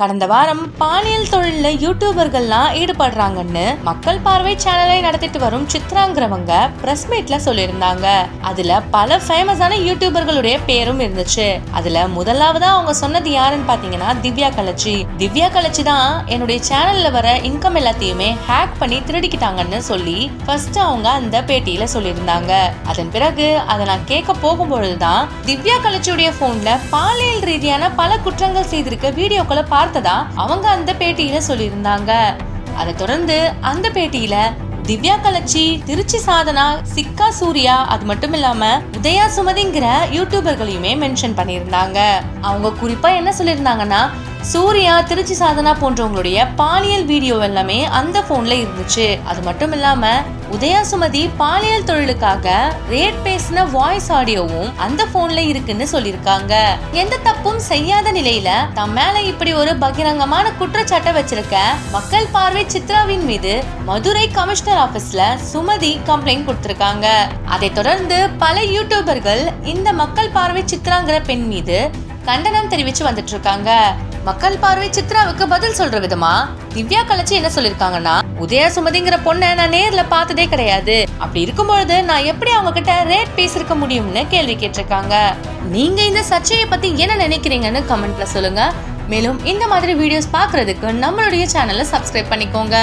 கடந்த வாரம் பாலியல் தொழில யூடியூபர்கள்லாம் ஈடுபடுறாங்கன்னு மக்கள் பார்வை சேனலை நடத்திட்டு வரும் சித்ராங்கிறவங்க பிரஸ் மீட்ல சொல்லியிருந்தாங்க. அதுல பல ஃபேமஸான யூடியூபர்களுடைய பேரும் இருந்துச்சு. அதுல முதலாவதா அவங்க சொன்னது யாருன்னு பாத்தீங்கன்னா திவ்யா கலச்சி. திவ்யா கலச்சி தான் என்னுடைய சேனல்ல வர இன்கம் எல்லாத்தையுமே ஹேக் பண்ணி திருடிக்கிட்டாங்கன்னு சொல்லி ஃபர்ஸ்ட் அவங்க அந்த பேட்டியில சொல்லியிருந்தாங்க. அதன் பிறகு அதை நான் கேட்க போகும்பொழுதுதான் திவ்யா கலச்சியுடைய போன்ல பாலியல் ரீதியான பல குற்றங்கள் செய்திருக்க வீடியோக்களை பார்த்ததா அவங்க அந்த பேட்டியில சொல்லியிருந்தாங்க. அதை தொடர்ந்து அந்த பேட்டியில திவ்யா கலச்சி திருச்சி சாதனா சிக்கா சூர்யா அது மட்டும் இல்லாம உதயா சுமதிங்கிற யூடியூபர்களையுமே மென்ஷன் பண்ணியிருந்தாங்க. அவங்க குறிப்பா என்ன சொல்லியிருந்தாங்கன்னா சூர்யா திருச்சி சாதனா போன்றவங்களுடைய பாலியல் வீடியோ எல்லாமே அந்த போன்ல இருந்துச்சு. அது மட்டும் இல்லாம உதயா சுமதி பாலியல் தொழிலுக்காக ரேட் பேசின வாய்ஸ் ஆடியோவும் அந்த போன்ல இருக்குன்னு சொல்லியிருக்காங்க. எந்த தப்பும் செய்யாத நிலையில தம் மேல இப்படி ஒரு பகிரங்கமான குற்றச்சாட்டை வச்சிருக்க மக்கள் பார்வை சித்ராவின் மீது மதுரை கமிஷனர் ஆபீஸ்ல சுமதி கம்ப்ளைண்ட் கொடுத்திருக்காங்க. அதை தொடர்ந்து பல யூடியூபர்கள் இந்த மக்கள் பார்வை சித்ராங்கிற பெண் மீது கண்டனம் தெரிவிச்சு வந்துட்டு இருக்காங்க. மக்கள் பார்வை சித்ராவுக்கு பதில் சொல்ற விதமா? திவ்யா கலச்சி என்ன சொல்லிருக்காங்கன்னா உதயா சுமதிங்கிற பொண்ணை நான் நேர்ல பார்த்ததே கிடையாது. அப்படி இருக்கும்பொழுது நான் எப்படி அவங்க கிட்ட ரேட் பேசிருக்க முடியும்னு கேள்வி கேட்டிருக்காங்க? நீங்க இந்த சர்ச்சையை பத்தி என்ன நினைக்கிறீங்கன்னு கமெண்ட்ல சொல்லுங்க. மேலும் இந்த மாதிரி வீடியோஸ் பார்க்கறதுக்கு நம்மளுடைய சேனலை சப்ஸ்கிரைப் பண்ணிக்கோங்க.